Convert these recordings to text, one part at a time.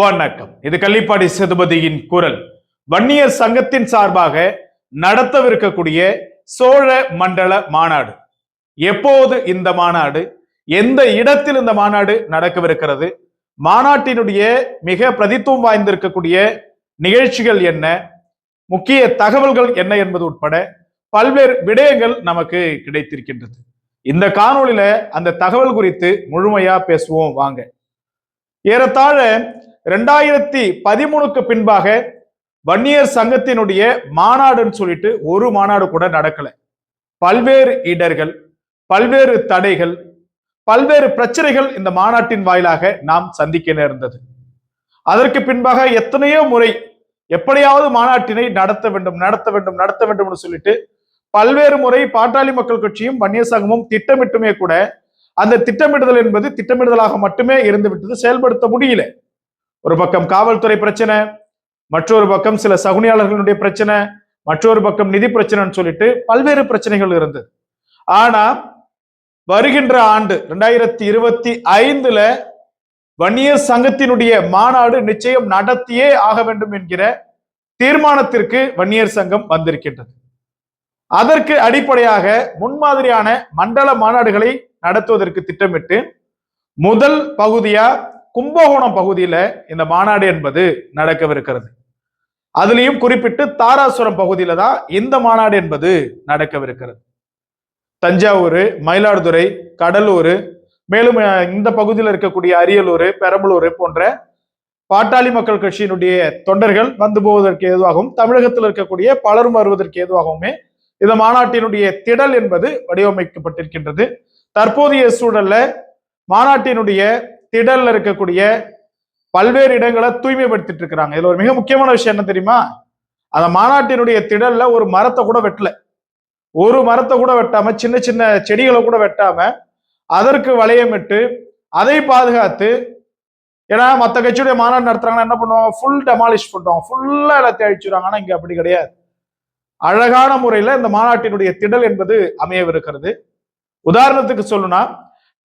வணக்கம். இது கள்ளிப்பாடி சேதுபதியின் குரல். வன்னியர் சங்கத்தின் சார்பாக நடத்தவிருக்கக்கூடிய சோழ மண்டல மாநாடு. எப்போது இந்த மாநாடு? எந்த இடத்தில் இந்த மாநாடு நடக்கவிருக்கிறது? மாநாட்டினுடைய மிக பிரதித்துவம் வாய்ந்திருக்கக்கூடிய நிகழ்ச்சிகள் என்ன? முக்கிய தகவல்கள் என்ன என்பது உட்பட பல்வேறு விடயங்கள் நமக்கு கிடைத்திருக்கின்றது. இந்த காணொளியில அந்த தகவல் குறித்து முழுமையா பேசுவோம் வாங்க. ஏறத்தாழ ரெண்டாயிரத்தி பதிமூணுக்கு பின்பாக வன்னியர் சங்கத்தினுடைய மாநாடுன்னு சொல்லிட்டு ஒரு மாநாடு கூட நடக்கல. பல்வேறு இடர்கள் பல்வேறு தடைகள் பல்வேறு பிரச்சனைகள் இந்த மாநாட்டின் வாயிலாக நாம் சந்திக்க நேர்ந்தது. அதற்கு பின்பாக எத்தனையோ முறை எப்படியாவது மாநாட்டினை நடத்த வேண்டும் நடத்த வேண்டும் நடத்த வேண்டும் என்று சொல்லிட்டு பல்வேறு முறை பாட்டாளி மக்கள் கட்சியும் வன்னியர் சங்கமும் திட்டமிட்டுமே கூட அந்த திட்டமிடுதல் என்பது திட்டமிடுதலாக மட்டுமே இருந்துவிட்டது செயல்படுத்த முடியல. ஒரு பக்கம் காவல்துறை பிரச்சனை மற்றொரு பக்கம் சில சகுனியாளர்களுடைய பிரச்சனை மற்றொரு பக்கம் நிதி பிரச்சனைன்னு சொல்லிட்டு பல்வேறு பிரச்சனைகள் இருந்தது. ஆனா வருகின்ற ஆண்டு ரெண்டாயிரத்தி இருபத்தி ஐந்துல வன்னியர் சங்கத்தினுடைய மாநாடு நிச்சயம் நடத்தியே ஆக வேண்டும் என்கிற தீர்மானத்திற்கு வன்னியர் சங்கம் வந்திருக்கின்றது. அதற்கு அடிப்படையாக முன்மாதிரியான மண்டல மாநாடுகளை நடத்துவதற்கு திட்டமிட்டு முதல் பகுதியா கும்பகோணம் பகுதியில இந்த மாநாடு என்பது நடக்கவிருக்கிறது. அதுலேயும் குறிப்பிட்டு தாராசுரம் பகுதியில தான் இந்த மாநாடு என்பது நடக்கவிருக்கிறது. தஞ்சாவூர் மயிலாடுதுறை கடலூர் மேலும் இந்த பகுதியில் இருக்கக்கூடிய அரியலூர் பெரம்பலூர் போன்ற பாட்டாளி மக்கள் கட்சியினுடைய தொண்டர்கள் வந்து போவதற்கு ஏதுவாகவும் தமிழகத்தில் இருக்கக்கூடிய பலரும் வருவதற்கு ஏதுவாகவுமே இந்த மாநாட்டினுடைய திடல் என்பது வடிவமைக்கப்பட்டிருக்கின்றது. தற்போதைய சூழல்ல மாநாட்டினுடைய திடல்ல இருக்கக்கூடிய பல்வேறு இடங்களை தூய்மைப்படுத்திட்டு இருக்கிறாங்க. இதுல ஒரு மிக முக்கியமான விஷயம் என்ன தெரியுமா? அந்த மாநாட்டினுடைய திடல்ல ஒரு மரத்தை கூட வெட்டல. ஒரு மரத்தை கூட வெட்டாம சின்ன சின்ன செடிகளை கூட வெட்டாம அதற்கு வளையமிட்டு அதை பாதுகாத்து ஏன்னா மற்ற கட்சியுடைய மாநாடு நடத்துறாங்கன்னா என்ன பண்ணுவாங்க? ஃபுல் டெமாலிஷ் பண்ணுவாங்க ஃபுல்லா எல்லாத்தையும் அழிச்சுறாங்க ஆனா இங்க அப்படி கிடையாது. அழகான முறையில இந்த மாநாட்டினுடைய திடல் என்பது அமையவிருக்கிறது. உதாரணத்துக்கு சொல்லணும்னா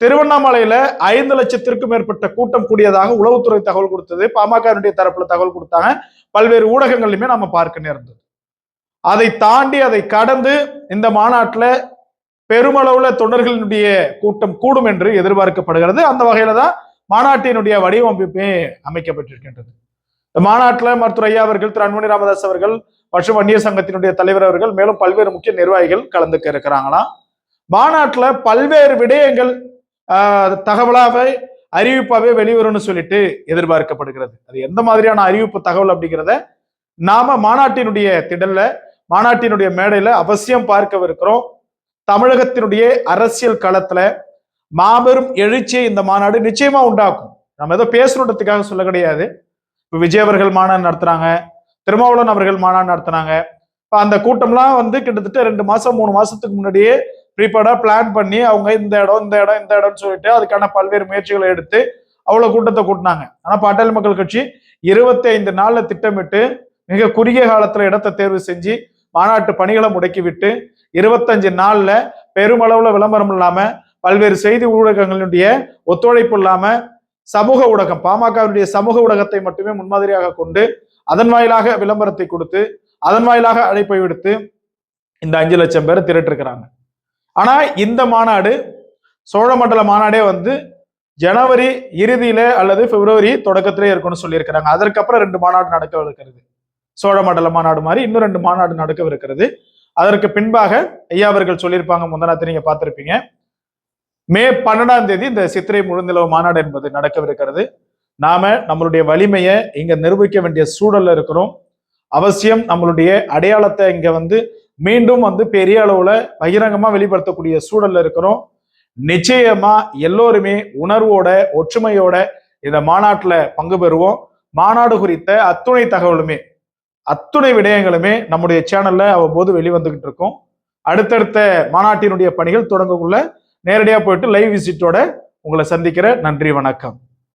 திருவண்ணாமலையில ஐந்து லட்சத்திற்கும் மேற்பட்ட கூட்டம் கூடியதாக உளவுத்துறை தகவல் கொடுத்தது. பாமகனுடைய தரப்புல தகவல் கொடுத்தாங்க. பல்வேறு ஊடகங்கள்லையுமே நம்ம பார்க்க நேர்ந்தது. அதை தாண்டி அதை கடந்து இந்த மாநாட்டில் பெருமளவுல தொண்டர்களினுடைய கூட்டம் கூடும் என்று எதிர்பார்க்கப்படுகிறது. அந்த வகையில தான் மாநாட்டினுடைய வடிவமைப்பே அமைக்கப்பட்டிருக்கின்றது. இந்த மாநாட்டில் மருத்துவர் ஐயா அவர்கள் திரு அன்புமணி ராமதாஸ் அவர்கள் மற்றும் வன்னியர் சங்கத்தினுடைய தலைவர் அவர்கள் மேலும் பல்வேறு முக்கிய நிர்வாகிகள் கலந்துக்க இருக்கிறாங்களாம் மாநாட்டில் பல்வேறு விடயங்கள் தகவலாகவே அறிவிப்பாகவே வெளிவரும்னு சொல்லிட்டு எதிர்பார்க்கப்படுகிறது. அது எந்த மாதிரியான அறிவிப்பு தகவல் அப்படிங்கிறத நாம மாநாட்டினுடைய திடல்ல மாநாட்டினுடைய மேடையில அவசியம் பார்க்கவிருக்கிறோம். தமிழகத்தினுடைய அரசியல் களத்துல மாபெரும் எழுச்சியை இந்த மாநாடு நிச்சயமா உண்டாக்கும். நம்ம ஏதோ பேசணுன்றதுக்காக சொல்ல கிடையாது. இப்ப விஜய் அவர்கள் மாநாடு நடத்துறாங்க திருமாவளவன் அவர்கள் மாநாடு நடத்துனாங்க இப்ப அந்த கூட்டம்லாம் வந்து கிட்டத்தட்ட ரெண்டு மாசம் மூணு மாசத்துக்கு முன்னாடியே ப்ரீபேர்டா பிளான் பண்ணி அவங்க இந்த இடம் இந்த இடம் இந்த இடம்னு சொல்லிட்டு அதுக்கான பல்வேறு முயற்சிகளை எடுத்து அவ்வளவு கூட்டத்தை கூட்டினாங்க. ஆனா பாட்டாளி மக்கள் கட்சி இருபத்தி ஐந்து நாள்ல திட்டமிட்டு மிக குறுகிய காலத்துல இடத்தை தேர்வு செஞ்சு மாநாட்டு பணிகளை முடக்கி விட்டு இருபத்தஞ்சு நாள்ல பெருமளவுல விளம்பரம் இல்லாம பல்வேறு செய்தி ஊடகங்களுடைய ஒத்துழைப்பு இல்லாம சமூக ஊடகம் பாமகவினுடைய சமூக ஊடகத்தை மட்டுமே முன்மாதிரியாக கொண்டு அதன் வாயிலாக விளம்பரத்தை கொடுத்து அதன் வாயிலாக அழைப்பை விடுத்து இந்த அஞ்சு லட்சம் பேர் திரட்டிருக்கிறாங்க. ஆனா இந்த மாநாடு சோழமண்டல மாநாடே வந்து ஜனவரி இறுதியில அல்லது பிப்ரவரி தொடக்கத்திலே இருக்கும்னு சொல்லியிருக்கிறாங்க. அதற்கப்புறம் ரெண்டு மாநாடு நடக்கவிருக்கிறது. சோழமண்டல மாநாடு மாதிரி இன்னும் ரெண்டு மாநாடு நடக்கவிருக்கிறது. அதற்கு பின்பாக ஐயா அவர்கள் சொல்லியிருப்பாங்க முந்தநாத்து நீங்க பார்த்திருப்பீங்க. மே பன்னெண்டாம் தேதி இந்த சித்திரை முழுநிலவு மாநாடு என்பது நடக்கவிருக்கிறது. நாம நம்மளுடைய வலிமையை இங்க நிரூபிக்க வேண்டிய சூழல்ல இருக்கிறோம். அவசியம் நம்மளுடைய அடையாளத்தை இங்க வந்து மீண்டும் வந்து பெரிய அளவுல பகிரங்கமா வெளிப்படுத்தக்கூடிய சூழல்ல இருக்கிறோம். நிச்சயமா எல்லோருமே உணர்வோட ஒற்றுமையோட இந்த மாநாட்டுல பங்கு பெறுவோம். மாநாடு குறித்த அத்துணை தகவலுமே அத்துணை விடயங்களுமே நம்முடைய சேனல்ல அவ்வப்போது வெளிவந்துகிட்டு இருக்கும். அடுத்தடுத்த மாநாட்டினுடைய பணிகள் தொடங்கக்குள்ள நேரடியாக போயிட்டு லைவ் விசிட்டோட உங்களை சந்திக்கிற நன்றி வணக்கம்.